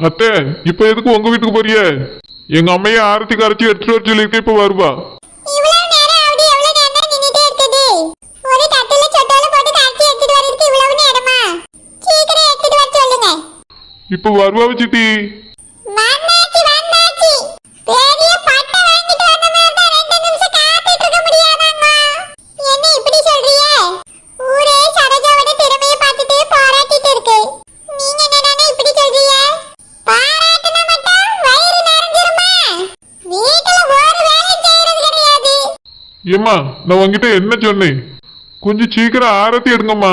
அத்தே இப்ப எதுக்கு உங்க வீட்டுக்கு போறிய? எங்க அம்மையை ஆரத்தி கரைச்சி எடுத்துட்டு வர சொல்லியிருக்க இப்ப வருவா. இப்ப வருவா வச்சுட்டி ஏம்மா நான் உங்ககிட்ட என்ன சொன்னேன்? கொஞ்சம் சீக்கிரம் ஆரத்தி எடுங்கம்மா.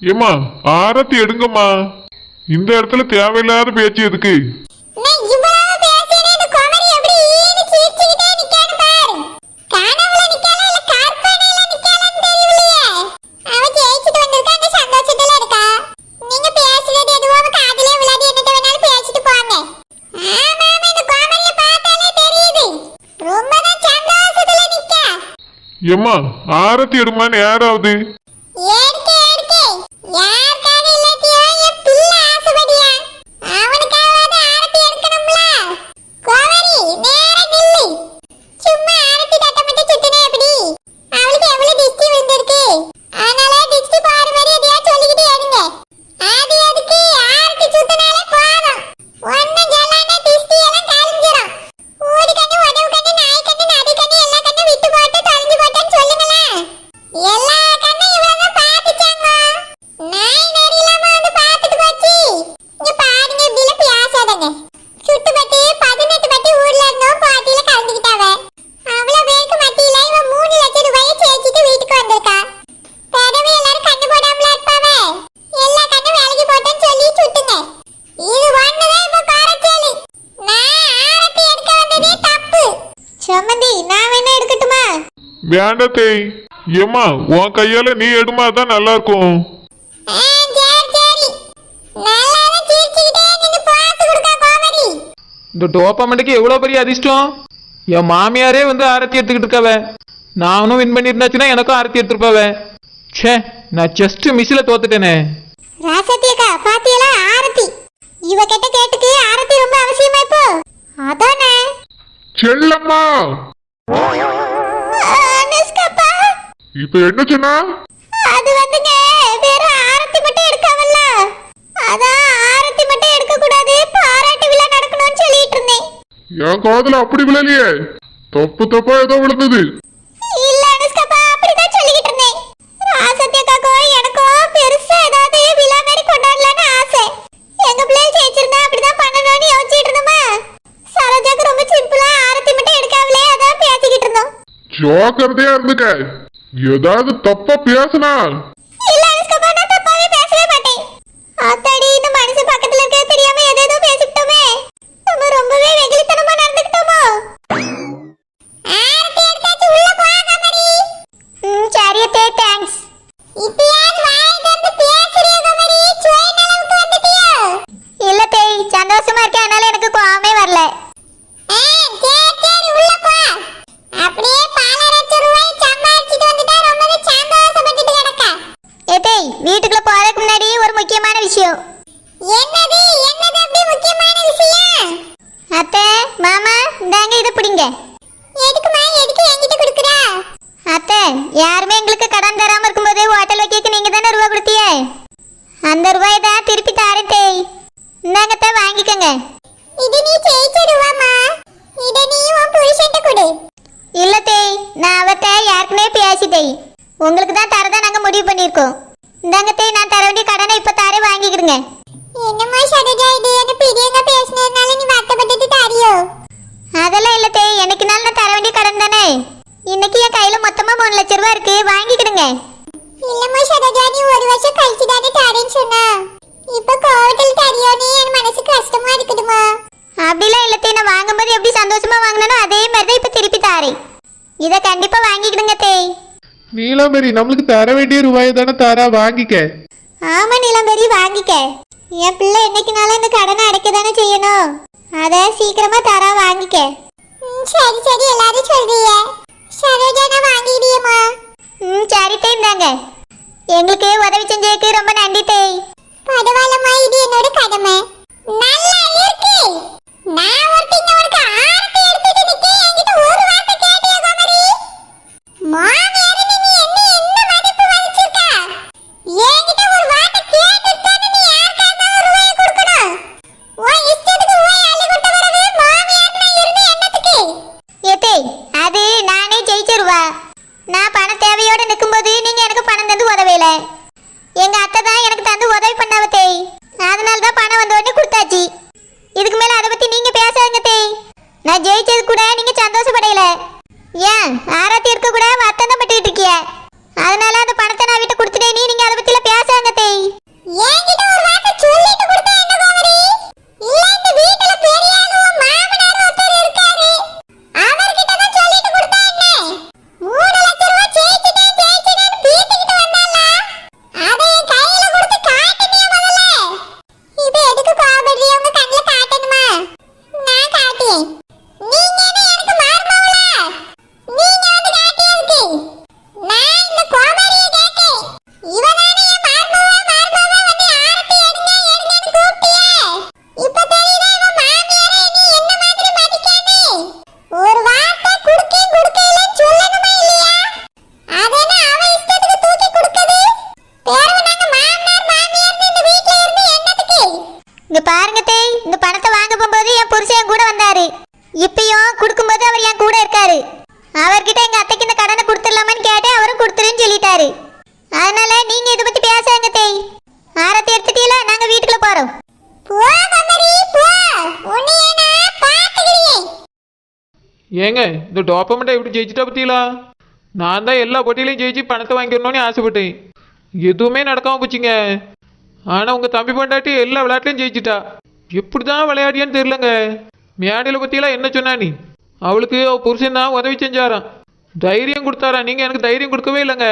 ஏமா ஆரத்தி எடுங்கம்மா. இந்த இடத்துல தேவையில்லாத பேச்சு எதுக்கு? எம்மா ஆரத்தி எடுமான்னு யாராவது? வேண்டத்தை. ஏமா உன் கையால நீ எடுமா தான் நல்லா இருக்கும் இந்த டோப்பாமெண்ட்டுக்கு எவ்வளோ பெரிய அதிர்ஷ்டம்? என் மாமியாரே வந்து ஆரத்தி எடுத்துக்கிட்டு இருக்கவ. நானும் வின் பண்ணியிருந்தாச்சுன்னா எனக்கும் ஆரத்தி எடுத்துருப்பாவ. ச்சே நான் ஜஸ்ட் மிஸ்ல தோத்துட்டேனே. ராசத்தியக்கா பாத்தியெல்லாம் ஆரத்தி. இவ கிட்ட கேட்டுக்கு ஆரத்தி ரொம்ப அவசியமா இப்போ? அதானே. செல்லம்மா. இப்ப என்ன சொன்னா? அது வந்துங்க வேற ஆரத்தி மட்டும் எடுக்காமல அதான் ஆரத்தி மட்டும் எடுக்க கூடாது பாராட்டு விழா நடக்கணும்னு சொல்லிட்டு இருந்தேன். என் காதுல அப்படி விழலையே. தப்பு தப்பா ஏதோ விழுந்தது. இல்ல அனுஷ்காப்பா அப்படிதான் சொல்லிட்டு இருந்தேன். ராசத்தியக்காக்கோ எனக்கோ பெருசா ஏதாவது விழா மாதிரி கொண்டாடலாம்னு ஆசை. எங்க பிள்ளைய ஜெயிச்சிருந்தா அப்படிதான் பண்ணணும்னு யோசிச்சிட்டு இருந்தோமா? சரோஜாக்கு ரொம்ப சிம்பிளா ஆரத்தி மட்டும் எடுக்காமலே அதான் பேசிக்கிட்டு இருந்தோம். ஜோக்கர்தே இருந்துக்க. ஏதாவது தப்பா பேசினா அந்த ரூபாய் தான் திருப்பி தாரட்டே இந்தாங்கத்த வாங்கிக்கோங்க. இது நீ ஜெயிச்ச இது நீ உன் புருஷன்ட்ட கொடு. இல்ல தேய் நான் அவட்ட ஏற்கனவே பேசிட்டேன் உங்களுக்கு தான் தரதான் நாங்கள் முடிவு பண்ணியிருக்கோம். இந்தாங்க தேய் நான் தர வேண்டிய கடனை இப்போ தாரே வாங்கிக்கிடுங்க. என்னம்மா சரோஜா இது எனக்கு பெரியவங்க பேசினதுனால நீ வருத்தப்பட்டு தாரியோ? அதெல்லாம் இல்ல தேய் எனக்கு நாள் நான் தர வேண்டிய கடன் தானே. இன்னைக்கு என் கையில மொத்தமா மூணு லட்ச ரூபா இருக்கு வாங்கிக்கிடுங்க. இல்லம்மா சரோஜா நீ ஒரு வருஷம் கழிச்சு தானே தரேன்னு சொன்னா. இப்ப கோவத்தில் தரியோனே என் மனசு கஷ்டமா இருக்குதுமா அப்படிலாம் இல்ல தே நான் வாங்கும்போது எப்படி சந்தோஷமா வாங்கினோ அதே மாதிரி தான் இப்ப திருப்பி தாரேன். இதை கண்டிப்பா வாங்கிக்கிடுங்க தேய் நீலாம்பரி நம்மளுக்கு தர வேண்டிய ரூபாயை தானே தாரா வாங்கிக்க. ஆமா நிலம்பரி வாங்கிக்க. என் பிள்ளை என்னைக்குனாலும் இந்த கடனை அடைக்க தானே செய்யணும். அத சீக்கிரமா தரா வாங்கிக்க. சரி சரி எல்லாரும் சொல்றீங்க. சரோஜா நான் வாங்கிடியம்மா எங்களுக்கு உதவி செஞ்சதுக்கு ரொம்ப நன்றி தேய். பரவாயில்லம்மா இது என்னோட கடமை. நான் கூட நீங்க சந்தோஷப்படையில ஏன்? ஆராத்தி இருக்க கூட வத்தம் தான் பட்டுக்கிட்டு இருக்கிய. அதனால அந்த இப்பயும் கொடுக்கும்போது அவர் என் கூட இருக்காரு. அவர்கிட்ட எங்க அத்தைக்கு இந்த கடனை கொடுத்துடலாமான்னு கேட்டேன் அவரும் கொடுத்துருன்னு சொல்லிட்டாரு. அதனால நீங்க இதை பத்தி பேசாங்க தேய். ஆரத்தி எடுத்துட்டீங்களா? நாங்க வீட்டுக்குள்ள போறோம். ஏங்க இந்த டோப்பமெண்ட்டை எப்படி ஜெயிச்சிட்டா பத்தியலா? நான் தான் எல்லா போட்டியிலையும் ஜெயிச்சு பணத்தை வாங்கிடணும்னு ஆசைப்பட்டேன். எதுவுமே நடக்காம போச்சுங்க. ஆனால் உங்கள் தம்பி பொண்டாட்டி எல்லா விளையாட்டுலையும் ஜெயிச்சிட்டா. எப்படி தான் விளையாடியான்னு தெரிலங்க மேடையில் பற்றியெல்லாம் என்ன சொன்னா நீ? அவளுக்கு அவள் புருஷன் தான் உதவி செஞ்சாராம். தைரியம் கொடுத்தாரா நீங்கள் எனக்கு தைரியம் கொடுக்கவே இல்லைங்க.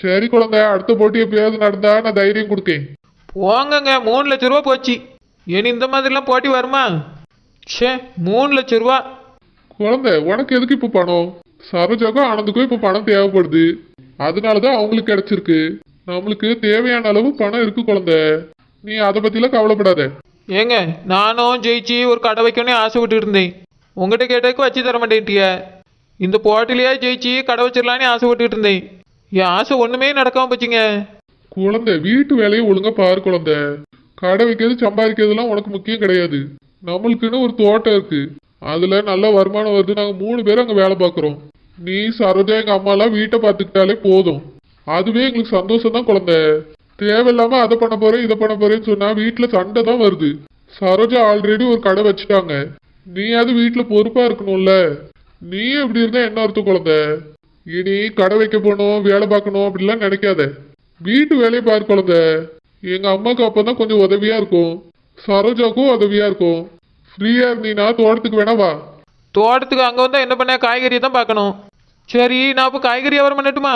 சரி குழந்தை அடுத்த போட்டி எப்பயாவது நடந்தா நான் தைரியம் கொடுக்கேன். போங்கங்க மூணு லட்ச ரூபா போச்சு. இனி இந்த மாதிரிலாம் போட்டி வருமா? ச்சே மூணு லட்ச ரூபா. குழந்தை உனக்கு எதுக்கு இப்போ பணம்? சரோஜாக்கும் ஆனந்துக்கும் இப்போ பணம் தேவைப்படுது. அதனால தான் அவங்களுக்கு கிடைச்சிருக்கு. நம்மளுக்கு தேவையான அளவு பணம் இருக்கு குழந்தை. நீ அதை பத்திலாம் கவலைப்படாத. ஏங்க நானும் ஜெயிச்சு ஒரு கடை வைக்கணும்னு ஆசைப்பட்டு இருந்தேன். உங்கள்கிட்ட கேட்டதுக்கு வச்சு தர மாட்டேன்ட்டிய. இந்த போட்டிலேயே ஜெயிச்சு கடை வச்சிடலான்னு ஆசைப்பட்டுட்டு இருந்தேன். என் ஆசை ஒன்றுமே நடக்காம போச்சுங்க. குழந்தை வீட்டு வேலையை ஒழுங்கா பாரு குழந்தை. கடை வைக்கிறது சம்பாதிக்கிறதுலாம் உனக்கு முக்கியம் கிடையாது. நம்மளுக்குன்னு ஒரு தோட்டம் இருக்குது அதில் நல்ல வருமானம் வருது. நாங்கள் மூணு பேரும் அங்கே வேலை பார்க்குறோம். நீ சரோஜா எங்கள் அம்மாலாம் வீட்டை பார்த்துக்கிட்டாலே போதும். அதுவே எங்களுக்கு சந்தோஷம் தான் குழந்தை. தேவையில்லாம அதை பண்ண போறேன் இதை பண்ண போறேன்னு சொன்னா வீட்டுல சண்டை தான் வருது. சரோஜா ஆல்ரெடி ஒரு கடை வச்சுட்டாங்க. நீ அது வீட்டுல பொறுப்பா இருக்கணும்ல. நீ எப்படி இருந்தா என்ன அர்த்தம் குழந்தை? இனி கடை வைக்க போகணும் வேலை பார்க்கணும் அப்படிலாம் நினைக்காத. வீட்டு வேலையை பாரு குழந்தை. எங்க அம்மாக்கு அப்பதான் கொஞ்சம் உதவியா இருக்கும். சரோஜாக்கும் உதவியா இருக்கும். ஃப்ரீயா இருந்தீங்கன்னா தோட்டத்துக்கு வேணா வா. தோட்டத்துக்கு அங்கே வந்தால் என்ன பண்ண? காய்கறியை தான் பார்க்கணும். சரி நான் இப்போ காய்கறி வியாபாரம் பண்ணட்டுமா?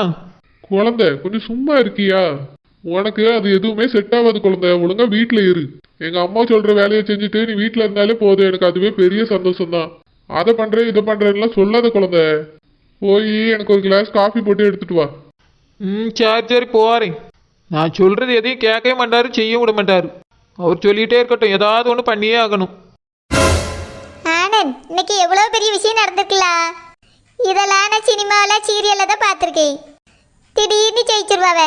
குழந்தை கொஞ்சம் சும்மா இருக்கியா? உனக்கு அது எதுவுமே செட் ஆகாது குழந்தை. ஒழுங்கா வீட்ல இரு. எங்க அம்மா சொல்ற வேலையை செஞ்சுட்டு நீ வீட்ல இருந்தாலே போதும். எனக்கு அதுவே பெரிய சந்தோஷம் தான் அதை பண்றேன் இதை பண்றேன்லாம் சொல்லாத குழந்தை. போய் எனக்கு ஒரு கிளாஸ் காஃபி போட்டு எடுத்துட்டு வா. ம் சரி சரி போகிறேன் நான் சொல்கிறது எதையும் கேட்கவே மாட்டாரு செய்ய விட மாட்டாரு. அவர் சொல்லிகிட்டே இருக்கட்டும். ஏதாவது ஒன்று பண்ணியே ஆகணும். ஆனந்த் இன்னைக்கு எவ்வளவு பெரிய விஷயம் நடந்திருக்குல்ல? இதெல்லாம் நான் சினிமாவில் சீரியலில் தான் பார்த்துருக்கேன். திடீர்னு ஜெயிச்சிருவாவ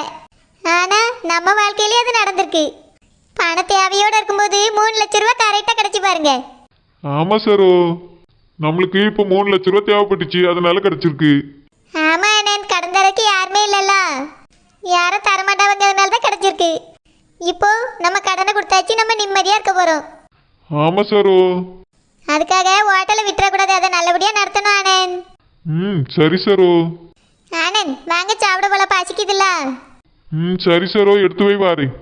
ஆனா நம்ம வாழ்க்கையிலே அது நடந்திருக்கு. பண தேவையோட இருக்கும்போது மூணு லட்ச ரூபா கரெக்டாக கிடைச்சி பாருங்க. ஆமா சரோ. நம்மளுக்கு இப்போ மூணு லட்ச ரூபா தேவைப்பட்டுச்சு அதனால கிடைச்சிருக்கு. ஆமா ஆனந்த் கடந்த யாருமே இல்லைல்ல. யாரும் தரமாட்டாவங்கிறதுனால தான் அமைஞ்சிருக்கு இப்போ நம்ம கடனை கொடுத்தாச்சு நம்ம நிம்மதியா இருக்க போறோம். ஆமா சரோ. அதுக்காக ஹோட்டலை விட்டுறக்கூடாது. அதை நல்லபடியா நடத்தணும் ஆனந்த் ம் சரி சரோ. ஆனந்த் வாங்க சாப்பிட போல பசிக்குதுல்ல. ம் சரி சரோ எடுத்து போய் வாரேன்